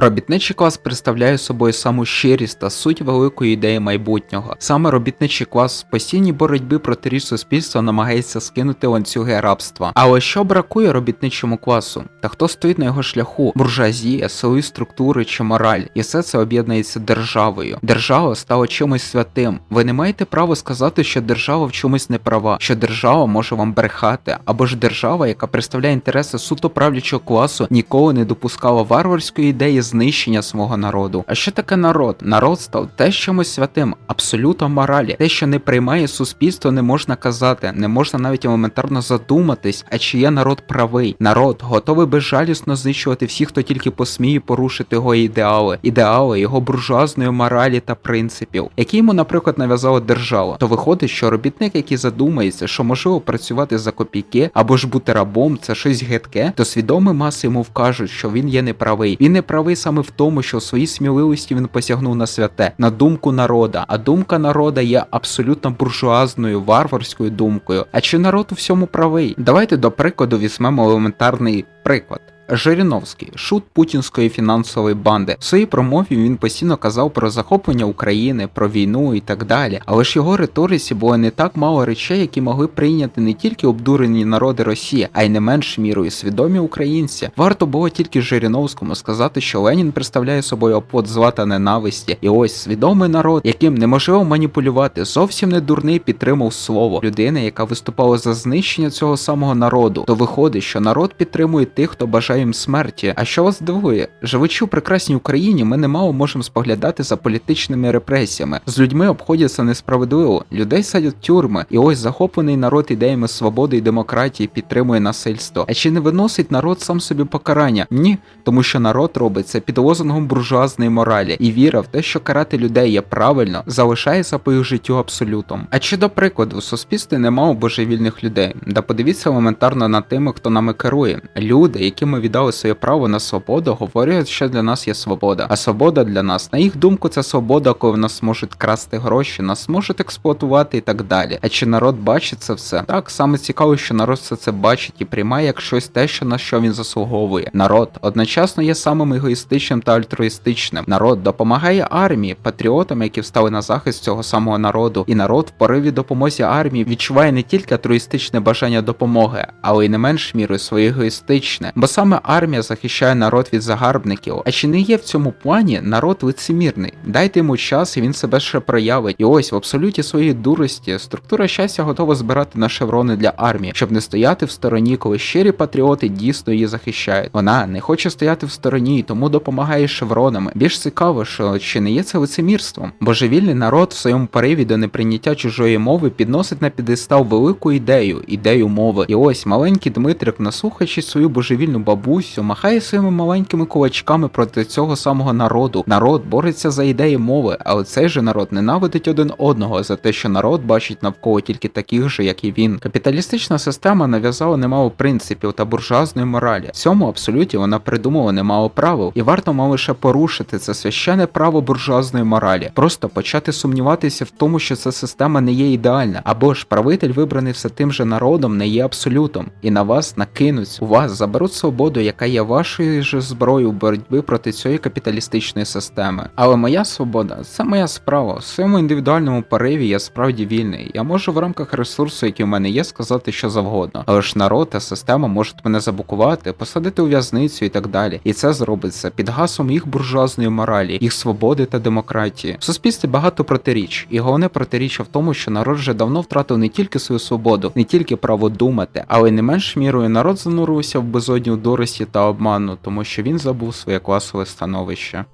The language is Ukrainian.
Робітничий клас представляє собою саму щирість та суть великої ідеї майбутнього. Саме робітничий клас в постійній боротьбі проти річ суспільства намагається скинути ланцюги рабства. Але що бракує робітничому класу? Та хто стоїть на його шляху? Буржуазія, силові структури чи мораль? І все це об'єднується державою. Держава стала чимось святим. Ви не маєте права сказати, що держава в чомусь не права, що держава може вам брехати, або ж держава, яка представляє інтереси суто правлячого класу, ніколи не допускала варварської ідеї знищення свого народу. А що таке народ? Народ став теж чимось святим, абсолютно моралі. Те, що не приймає суспільство, не можна казати, не можна навіть елементарно задуматись, а чи є народ правий. Народ готовий безжалісно знищувати всіх, хто тільки посміє порушити його ідеали, ідеали його буржуазної моралі та принципів, які йому, наприклад, нав'язала держава. То виходить, що робітник, який задумається, що можливо працювати за копійки або ж бути рабом, це щось гидке, то свідомі маси йому вкажуть, що він є неправий. Він не правий саме в тому, що у своїй сміливості він посягнув на святе, на думку народа. А думка народа є абсолютно буржуазною, варварською думкою. А чи народ у всьому правий? Давайте до прикладу візьмемо елементарний приклад. Жириновський, шут путінської фінансової банди. В своїй промові він постійно казав про захоплення України, про війну і так далі. Але ж його риториці було не так мало речей, які могли прийняти не тільки обдурені народи Росії, а й не менш мірою свідомі українці. Варто було тільки Жириновському сказати, що Ленін представляє собою оплот зла та ненависті, і ось свідомий народ, яким неможливо маніпулювати, зовсім не дурний підтримав слово людини, яка виступала за знищення цього самого народу. То виходить, що народ підтримує тих, хто бажає їм смерті. А що вас дивує? Живучи у прекрасній Україні, ми немало можемо споглядати за політичними репресіями. З людьми обходяться несправедливо, людей садять в тюрми, і ось захоплений народ ідеями свободи і демократії підтримує насильство. А чи не виносить народ сам собі покарання? Ні, тому що народ робить це під лозунгом буржуазної моралі і віра в те, що карати людей є правильно, залишається по їх життю абсолютом. А чи до прикладу, в суспільстві немає божевільних людей? Да подивіться елементарно на тими, хто нами керує. Люди, які ми віддали своє право на свободу, говорять, що для нас є свобода. А свобода для нас, на їх думку, це свобода, коли в нас можуть красти гроші, нас можуть експлуатувати і так далі. А чи народ бачить це все? Так саме цікаво, що народ все це бачить і приймає як щось те, що на що він заслуговує. Народ одночасно є самим егоїстичним та альтруїстичним. Народ допомагає армії, патріотам, які встали на захист цього самого народу. І народ в пориві допомозі армії відчуває не тільки альтруїстичне бажання допомоги, але й не менш мірою своє егоїстичне. Бо саме армія захищає народ від загарбників. А чи не є в цьому плані народ лицемірний? Дайте йому час, і він себе ще проявить. І ось в абсолюті своєї дурості структура щастя готова збирати на шеврони для армії, щоб не стояти в стороні, коли щирі патріоти дійсно її захищають. Вона не хоче стояти в стороні, тому допомагає шевронами. Більш цікаво, що чи не є це лицемірством? Божевільний народ в своєму пориві до неприйняття чужої мови підносить на підестал велику ідею, ідею мови. І ось маленький Дмитрик, наслухаючи свою божевільну бабусю, махає своїми маленькими кулачками проти цього самого народу. Народ бореться за ідеї мови, але цей же народ ненавидить один одного за те, що народ бачить навколо тільки таких же, як і він. Капіталістична система нав'язала немало принципів та буржуазної моралі. В цьому абсолюті вона придумала немало правил, і варто мало лише порушити це священне право буржуазної моралі, просто почати сумніватися в тому, що ця система не є ідеальна, або ж правитель, вибраний все тим же народом, не є абсолютом, і на вас накинуть, у вас заберуть свободу, яка є вашою ж зброєю в боротьбі проти цієї капіталістичної системи. Але моя свобода це моя справа. В своєму індивідуальному пориві я справді вільний. Я можу в рамках ресурсу, який в мене є, сказати що завгодно. Але ж народ та система можуть мене заблокувати, посадити у в'язницю і так далі. І це зробиться під гасом їх буржуазної моралі, їх свободи та демократії. В суспільстві багато протиріч, і головне протиріччя в тому, що народ вже давно втратив не тільки свою свободу, не тільки право думати, але й не менш мірою народ занурився в безодню дурості та обману, тому що він забув своє класове становище.